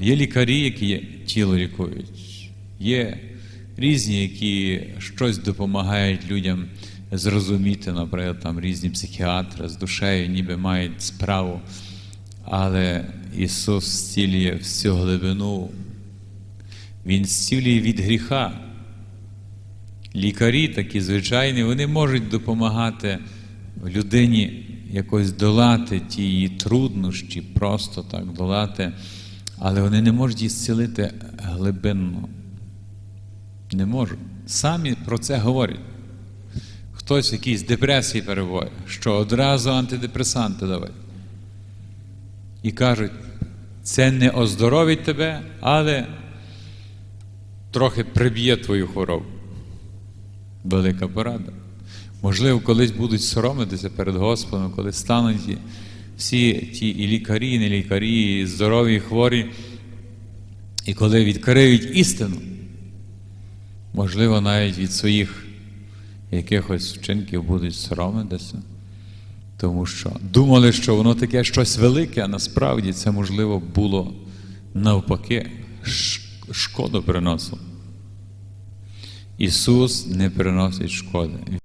Є лікарі, які тіло лікують, є різні, які щось допомагають людям зрозуміти, наприклад, там різні психіатри з душею, ніби мають справу. Але Ісус зцілює всю глибину. Він зцілює від гріха. Лікарі такі звичайні, вони можуть допомагати людині якось долати ті її труднощі, просто так долати, але вони не можуть її зцілити глибинно. Не можуть. Самі про це говорять. Хтось в якійсь депресії перебуває, що одразу антидепресанти давай. І кажуть, це не оздоровить тебе, але трохи приб'є твою хворобу. Велика порада. Можливо, колись будуть соромитися перед Господом, коли стануть всі ті і лікарі, і не лікарі, і здорові, і хворі, і коли відкриють істину, можливо, навіть від своїх якихось вчинків будуть соромитися, тому що думали, що воно таке щось велике, а насправді це, можливо, було навпаки, шкоду приносило. Ісус не приносить шкоди.